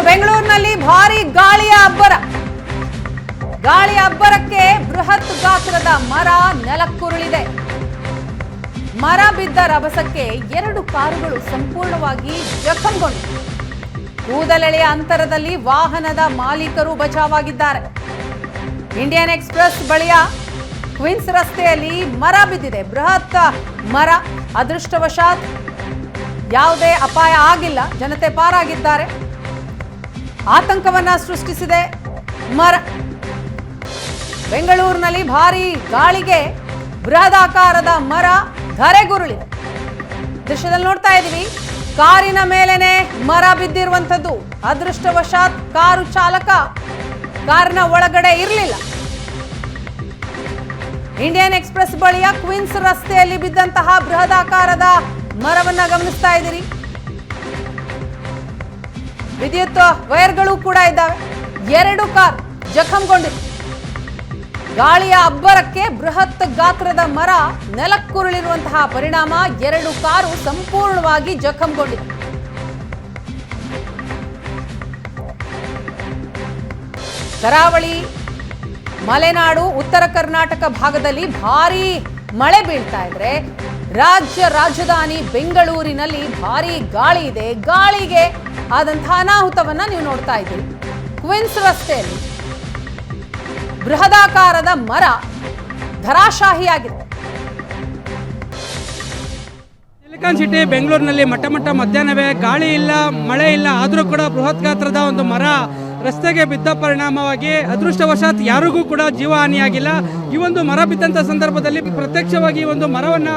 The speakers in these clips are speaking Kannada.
ಇನ್ನು ಬೆಂಗಳೂರಿನಲ್ಲಿ ಭಾರಿ ಗಾಳಿಯ ಅಬ್ಬರ. ಗಾಳಿಯ ಅಬ್ಬರಕ್ಕೆ ಬೃಹತ್ ಗಾತ್ರದ ಮರ ನೆಲಕ್ಕುರುಳಿದೆ. ಮರ ಬಿದ್ದ ರಭಸಕ್ಕೆ ಎರಡು ಕಾರುಗಳು ಸಂಪೂರ್ಣವಾಗಿ ಜಖಂಗೊಂಡಿವೆ ಕೂದಲೆಳೆಯ ಅಂತರದಲ್ಲಿ ವಾಹನದ ಮಾಲೀಕರು ಬಚಾವಾಗಿದ್ದಾರೆ. ಇಂಡಿಯನ್ ಎಕ್ಸ್ಪ್ರೆಸ್ ಬಳಿಯ ಕ್ವಿನ್ಸ್ ರಸ್ತೆಯಲ್ಲಿ ಮರ ಬಿದ್ದಿದೆ. ಬೃಹತ್ ಮರ ಅದೃಷ್ಟವಶಾತ್ ಯಾವುದೇ ಅಪಾಯ ಆಗಿಲ್ಲ. ಜನತೆ ಪಾರಾಗಿದ್ದಾರೆ. ಆತಂಕವನ್ನ ಸೃಷ್ಟಿಸಿದೆ. ಮರ ಬೆಂಗಳೂರಿನಲ್ಲಿ ಭಾರಿ ಗಾಳಿಗೆ ಬೃಹದಾಕಾರದ ಮರ ಧರೆಗುರುಳಿದೆ ದೃಶ್ಯದಲ್ಲಿ ನೋಡ್ತಾ ಇದ್ದೀವಿ. ಕಾರಿನ ಮೇಲೇನೆ ಮರ ಬಿದ್ದಿರುವಂಥದ್ದು. ಅದೃಷ್ಟವಶಾತ್ ಕಾರು ಚಾಲಕ ಕಾರಿನ ಒಳಗಡೆ ಇರಲಿಲ್ಲ. ಇಂಡಿಯನ್ ಎಕ್ಸ್ಪ್ರೆಸ್ ಬಳಿಯ ಕ್ವೀನ್ಸ್ ರಸ್ತೆಯಲ್ಲಿ ಬಿದ್ದಂತಹ ಬೃಹದಾಕಾರದ ಮರವನ್ನ ಗಮನಿಸ್ತಾ ಇದ್ದೀರಿ. ವಿದ್ಯುತ್ ವೈರ್ಗಳು ಕೂಡ ಇದ್ದಾವೆ. ಎರಡು ಕಾರ್ ಜಖಂಗೊಂಡಿದೆ. ಗಾಳಿಯ ಅಬ್ಬರಕ್ಕೆ ಬೃಹತ್ ಗಾತ್ರದ ಮರ ನೆಲಕ್ಕುರುಳಿರುವಂತಹ ಪರಿಣಾಮ ಎರಡು ಕಾರು ಸಂಪೂರ್ಣವಾಗಿ ಜಖಂಗೊಂಡಿದೆ. ಕರಾವಳಿ, ಮಲೆನಾಡು, ಉತ್ತರ ಕರ್ನಾಟಕ ಭಾಗದಲ್ಲಿ ಭಾರೀ ಮಳೆ ಬೀಳ್ತಾ ಇದ್ರೆ ರಾಜ್ಯ ರಾಜಧಾನಿ ಬೆಂಗಳೂರಿನಲ್ಲಿ ಭಾರಿ ಗಾಳಿ ಇದೆ. ಗಾಳಿಗೆ ಆದಂತಹ ಅನಾಹುತವನ್ನ ನೀವು ನೋಡ್ತಾ ಇದ್ದೀರಿ. ಕ್ವಿನ್ಸ್ ರಸ್ತೆಯಲ್ಲಿ ಬೃಹದಾಕಾರದ ಮರ ಧರಾಶಾಹಿಯಾಗಿದೆ. ಸಿಲಿಕಾನ್ ಸಿಟಿ ಬೆಂಗಳೂರಿನಲ್ಲಿ ಮಟ್ಟ ಮಟ್ಟ ಮಧ್ಯಾಹ್ನವೇ ಗಾಳಿ ಇಲ್ಲ, ಮಳೆ ಇಲ್ಲ, ಆದರೂ ಕೂಡ ಬೃಹತ್ ಗಾತ್ರದ ಒಂದು ಮರ ರಸ್ತೆಗೆ ಬಿದ್ದ ಪರಿಣಾಮವಾಗಿ ಅದೃಷ್ಟವಶಾತ್ ಯಾರಿಗೂ ಕೂಡ ಜೀವ ಹಾನಿಯಾಗಿಲ್ಲ. ಈ ಒಂದು ಮರ ಬಿದ್ದಂಥ ಸಂದರ್ಭದಲ್ಲಿ ಪ್ರತ್ಯಕ್ಷವಾಗಿ ಒಂದು ಮರವನ್ನ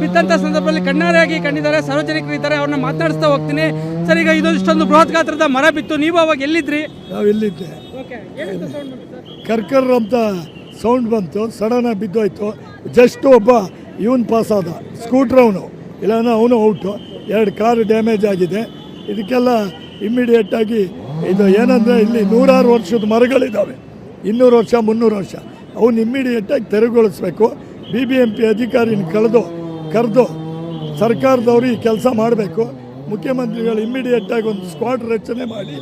ಬಿದ್ದಂಥ ಸಂದರ್ಭದಲ್ಲಿ ಕಣ್ಣಾರೆಯಾಗಿ ಕಂಡಿದ್ದಾರೆ ಸಾರ್ವಜನಿಕರು ಇದ್ದಾರೆ ಅವ್ರನ್ನ ಮಾತನಾಡಿಸ್ತಾ ಹೋಗ್ತೀನಿ. ಸರ್ ಈಗ ಇದು ಇಷ್ಟೊಂದು ಬೃಹತ್ ಗಾತ್ರದ ಮರ ಬಿತ್ತು ನೀವು ಅವಾಗ ಎಲ್ಲಿದ್ರಿ? ನಾವು ಎಲ್ಲಿದ್ದೆ? ಓಕೆ ಕರ್ಕರ್ ಅಂತ ಸೌಂಡ್ ಬಂತು ಸಡನ್ ಆಗಿ ಬಿದ್ದೋಯ್ತು. ಜಸ್ಟ್ ಒಬ್ಬ ಇವನ್ ಪಾಸ್ ಆದ ಸ್ಕೂಟ್ರ್ ಅವನು. ಇಲ್ಲಾಂದ್ರೆ ಅವನು ಔಟು. ಎರಡು ಕಾರ್ ಡ್ಯಾಮೇಜ್ ಆಗಿದೆ. ಇದಕ್ಕೆಲ್ಲ ಇಮ್ಮಿಡಿಯೇಟ್ ಆಗಿ ಇದು ಏನಂದರೆ ಇಲ್ಲಿ ನೂರಾರು ವರ್ಷದ ಮರಗಳಿದ್ದಾವೆ. ಇನ್ನೂರು ವರ್ಷ, ಮುನ್ನೂರು ವರ್ಷ. ಅವನ್ನ ಇಮ್ಮಿಡಿಯೇಟಾಗಿ ತೆರವುಗೊಳಿಸ್ಬೇಕು. ಬಿ ಬಿ ಎಂ ಪಿ ಅಧಿಕಾರಿನ ಕಳೆದು, ಕರೆದು ಸರ್ಕಾರದವರು ಈ ಕೆಲಸ ಮಾಡಬೇಕು. ಮುಖ್ಯಮಂತ್ರಿಗಳು ಇಮ್ಮಿಡಿಯೇಟಾಗಿ ಒಂದು ಸ್ಕ್ವಾಡ್ ರಚನೆ ಮಾಡಿ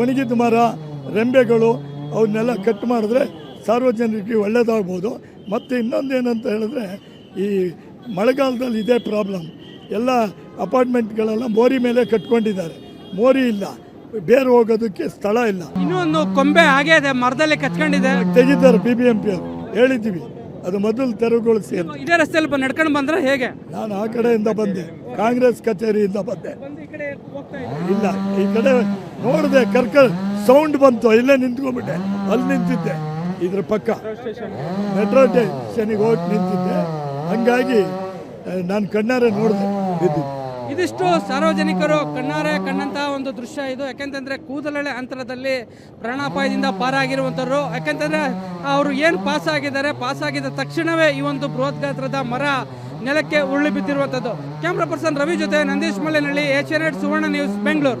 ಒಣಗಿದ ಮರ, ರೆಂಬೆಗಳು ಅವನ್ನೆಲ್ಲ ಕಟ್ ಮಾಡಿದ್ರೆ ಸಾರ್ವಜನಿಕರಿಗೆ ಒಳ್ಳೆಯದಾಗ್ಬೋದು ಮತ್ತು ಇನ್ನೊಂದು ಏನಂತ ಹೇಳಿದ್ರೆ ಈ ಮಳೆಗಾಲದಲ್ಲಿ ಇದೇ ಪ್ರಾಬ್ಲಮ್ ಎಲ್ಲ ಅಪಾರ್ಟ್ಮೆಂಟ್ಗಳೆಲ್ಲ ಮೋರಿ ಮೇಲೆ ಕಟ್ಕೊಂಡಿದ್ದಾರೆ. ಮೋರಿ ಇಲ್ಲ. ಬೇರೆ ಹೋಗೋದಕ್ಕೆ ಸ್ಥಳ ಇಲ್ಲ. ಇನ್ನೊಂದು ಕೊಂಬೆ ಹಾಗೆ ಇದೆ ಮರದಲ್ಲಿ ಕಚ್ಕೊಂಡಿದೆ. ತೆಗಿದ್ದಾರೆ ಬಿ ಬಿ ಎಂ ಪಿ ಅವರು. ಹೇಳಿದ್ದೀವಿ. ಅದು ಮೊದಲು ತೆರವುಗೊಳಿಸಿ ಅಂತ. ಇದೇ ರಸ್ತೆಯಲ್ಲಿ ಬಂದು ನಡ್ಕೊಂಡು ಬಂದ್ರೆ ಹೇಗೆ? ನಾನು ಆ ಕಡೆಯಿಂದ ಬಂದೆ. ಕಾಂಗ್ರೆಸ್ ಕಚೇರಿಯಿಂದ ಬಂದೆ. ಇಲ್ಲ ಈ ಕಡೆ ನೋಡಿದೆ ಕರ್ಕ ಸೌಂಡ್ ಬಂತು. ಇಲ್ಲೇ ನಿಂತ್ಕೊಂಡ್ಬಿಟ್ಟೆ. ಅಲ್ಲಿ ನಿಂತಿದ್ದೆ. ಇದ್ರ ಪಕ್ಕ. ಮೆಟ್ರೋ ಸ್ಟೇಷನಿಗೆ ಹೋಗಿ ನಿಂತಿದ್ದೆ. ಹಂಗಾಗಿ ನಾನು ಕಣ್ಣಾರೆ ನೋಡಿದೆ. ಬಿದ್ದು ಇದಿಷ್ಟು ಸಾರ್ವಜನಿಕರು ಕಣ್ಣಾರೆ ಕಣ್ಣಂತಹ ಒಂದು ದೃಶ್ಯ ಇದು. ಯಾಕೆಂತಂದ್ರೆ ಕೂದಲಳೆ ಅಂತರದಲ್ಲಿ ಪ್ರಾಣಾಪಾಯದಿಂದ ಪಾರಾಗಿರುವಂಥವ್ರು. ಯಾಕೆಂತಂದ್ರೆ ಅವರು ಏನು ಪಾಸ್ ಆಗಿದ್ದಾರೆ, ಪಾಸ್ ಆಗಿದ ತಕ್ಷಣವೇ ಈ ಒಂದು ಬೃಹತ್ ಗಾತ್ರದ ಮರ ನೆಲಕ್ಕೆ ಉರುಳಿ ಬಿದ್ದಿರುವಂಥದ್ದು. ಕ್ಯಾಮ್ರಾ ಪರ್ಸನ್ ರವಿ ಜೊತೆ Nandish Mallenahalli Asianet Suvarna news Bengaluru